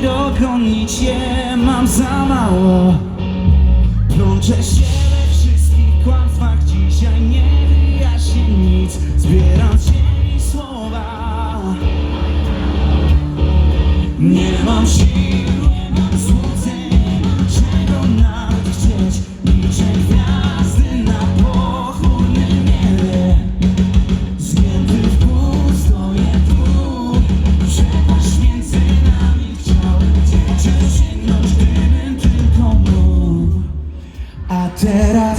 by dogonić je mam za mało. Plączę się we wszystkich kłamstwach Dzisiaj nie wyjaśnię nic. Zbieram cieni słowa. Nie mam sił, nie mam złudzeń 때라